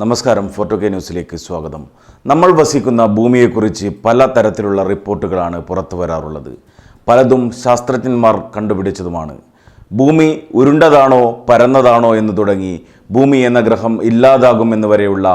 നമസ്കാരം photo K ന്യൂസിലേക്ക് സ്വാഗതം. നമ്മൾ വസിക്കുന്ന ഭൂമിയെക്കുറിച്ച് പല തരത്തിലുള്ള റിപ്പോർട്ടുകളാണ് പുറത്തു വരാറുള്ളത്. പലതും ശാസ്ത്രജ്ഞന്മാർ കണ്ടുപിടിച്ചതുമാണ്. ഭൂമി ഉരുണ്ടതാണോ പരന്നതാണോ എന്ന് തുടങ്ങി ഭൂമി എന്ന ഗ്രഹം ഇല്ലാതാകുമെന്ന് വരെയുള്ള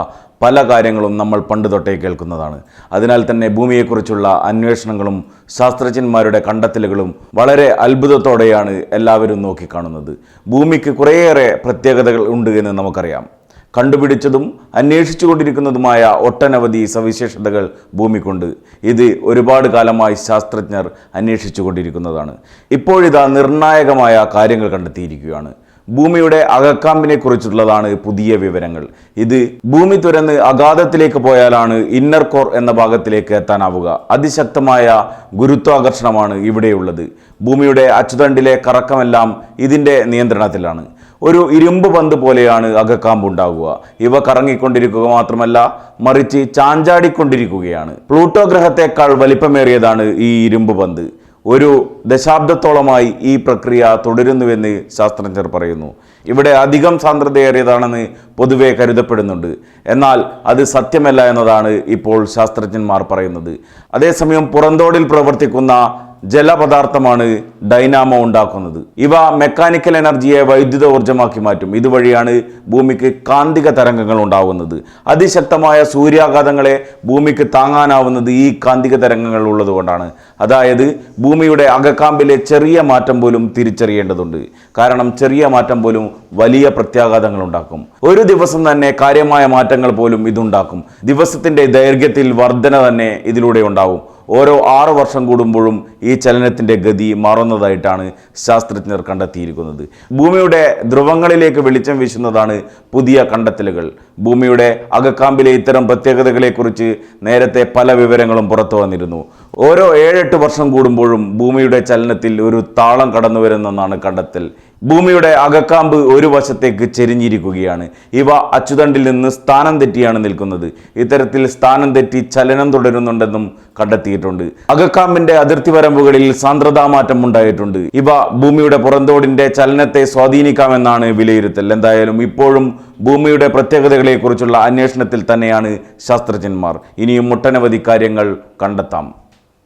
പല കാര്യങ്ങളും നമ്മൾ പണ്ട് തൊട്ടേ കേൾക്കുന്നതാണ്. അതിനാൽ തന്നെ ഭൂമിയെക്കുറിച്ചുള്ള അന്വേഷണങ്ങളും ശാസ്ത്രജ്ഞന്മാരുടെ കണ്ടെത്തലുകളും വളരെ അത്ഭുതത്തോടെയാണ് എല്ലാവരും നോക്കിക്കാണുന്നത്. ഭൂമിക്ക് കുറേയേറെ പ്രത്യേകതകൾ ഉണ്ട് എന്ന് നമുക്കറിയാം. കണ്ടുപിടിച്ചതും അന്വേഷിച്ചുകൊണ്ടിരിക്കുന്നതുമായ ഒട്ടനവധി സവിശേഷതകൾ ഭൂമിക്കുണ്ട്. ഇത് ഒരുപാട് കാലമായി ശാസ്ത്രജ്ഞർ അന്വേഷിച്ചുകൊണ്ടിരിക്കുന്നതാണ്. ഇപ്പോഴിതാ നിർണായകമായ കാര്യങ്ങൾ കണ്ടെത്തിയിരിക്കുകയാണ്. ഭൂമിയുടെ അകക്കാമ്പിനെ കുറിച്ചുള്ളതാണ് പുതിയ വിവരങ്ങൾ. ഇത് ഭൂമി തുരന്ന് അഗാധത്തിലേക്ക് പോയാലാണ് ഇന്നർ കോർ എന്ന ഭാഗത്തിലേക്ക് എത്താനാവുക. അതിശക്തമായ ഗുരുത്വാകർഷണമാണ് ഇവിടെയുള്ളത്. ഭൂമിയുടെ അച്ചുതണ്ടിലെ കറക്കമെല്ലാം ഇതിന്റെ നിയന്ത്രണത്തിലാണ്. ഒരു ഇരുമ്പ് പന്ത് പോലെയാണ് അകക്കാമ്പ് ഉണ്ടാകുക ഇവ കറങ്ങിക്കൊണ്ടിരിക്കുക മാത്രമല്ല മറിച്ച് ചാഞ്ചാടിക്കൊണ്ടിരിക്കുകയാണ്. പ്ലൂട്ടോ ഗ്രഹത്തെക്കാൾ വലിപ്പമേറിയതാണ് ഈ ഇരുമ്പ് പന്ത്. ഒരു ദശാബ്ദത്തോളമായി ഈ പ്രക്രിയ തുടരുന്നുവെന്ന് ശാസ്ത്രജ്ഞർ പറയുന്നു. ഇവിടെ അധികം സാന്ദ്രതയേറിയതാണെന്ന് പൊതുവെ കരുതപ്പെടുന്നുണ്ട്. എന്നാൽ അത് സത്യമല്ല എന്നതാണ് ഇപ്പോൾ ശാസ്ത്രജ്ഞന്മാർ പറയുന്നത്. അതേസമയം പുറന്തോടിൽ പ്രവർത്തിക്കുന്ന ജലപദാർത്ഥമാണ് ഡൈനാമോ ഉണ്ടാക്കുന്നത്. ഇവ മെക്കാനിക്കൽ എനർജിയെ വൈദ്യുത ഊർജമാക്കി മാറ്റും. ഇതുവഴിയാണ് ഭൂമിക്ക് കാന്തിക തരംഗങ്ങൾ ഉണ്ടാകുന്നത് അതിശക്തമായ സൂര്യാഘാതങ്ങളെ ഭൂമിക്ക് താങ്ങാനാവുന്നത് ഈ കാന്തിക തരംഗങ്ങൾ ഉള്ളതുകൊണ്ടാണ്. അതായത് ഭൂമിയുടെ അകക്കാമ്പിലെ ചെറിയ മാറ്റം പോലും തിരിച്ചറിയേണ്ടതുണ്ട്. കാരണം ചെറിയ മാറ്റം പോലും വലിയ പ്രത്യാഘാതങ്ങൾ ഉണ്ടാക്കും. ഒരു ദിവസം തന്നെ കാര്യമായ മാറ്റങ്ങൾ പോലും ഇതുണ്ടാക്കും. ദിവസത്തിന്റെ ദൈർഘ്യത്തിൽ വർധന തന്നെ ഇതിലൂടെ ഉണ്ടാവും. ഓരോ ആറ് വർഷം കൂടുമ്പോഴും ഈ ചലനത്തിന്റെ ഗതി മാറുന്നതായിട്ടാണ് ശാസ്ത്രജ്ഞർ കണ്ടെത്തിയിരിക്കുന്നത്. ഭൂമിയുടെ ധ്രുവങ്ങളിലേക്ക് വെളിച്ചം വീശുന്നതാണ് പുതിയ കണ്ടെത്തലുകൾ. ഭൂമിയുടെ അകക്കാമ്പിലെ ഇത്തരം പ്രത്യേകതകളെക്കുറിച്ച് നേരത്തെ പല വിവരങ്ങളും പുറത്തു വന്നിരുന്നു. ഓരോ ഏഴെട്ട് വർഷം കൂടുമ്പോഴും ഭൂമിയുടെ ചലനത്തിൽ ഒരു താളം കടന്നു വരുന്നെന്നാണ് കണ്ടെത്തൽ. ഭൂമിയുടെ അകക്കാമ്പ് ഒരു വശത്തേക്ക് ചെരിഞ്ഞിരിക്കുകയാണ്. ഇവ അച്ചുതണ്ടിൽ നിന്ന് സ്ഥാനം തെറ്റിയാണ് നിൽക്കുന്നത്. ഇത്തരത്തിൽ സ്ഥാനം തെറ്റി ചലനം തുടരുന്നുണ്ടെന്നും കണ്ടെത്തിയിട്ടുണ്ട്. അകക്കാമ്പിന്റെ അതിർത്തി വരമ്പുകളിൽ സാന്ദ്രതാമാറ്റം ഉണ്ടായിട്ടുണ്ട്. ഇവ ഭൂമിയുടെ പുറന്തോടിന്റെ ചലനത്തെ സ്വാധീനിക്കാമെന്നാണ് വിലയിരുത്തൽ. എന്തായാലും ഇപ്പോഴും ഭൂമിയുടെ പ്രത്യേകതകളെക്കുറിച്ചുള്ള അന്വേഷണത്തിൽ തന്നെയാണ് ശാസ്ത്രജ്ഞന്മാർ. ഇനിയും ഒട്ടനവധി കാര്യങ്ങൾ കണ്ടെത്താം.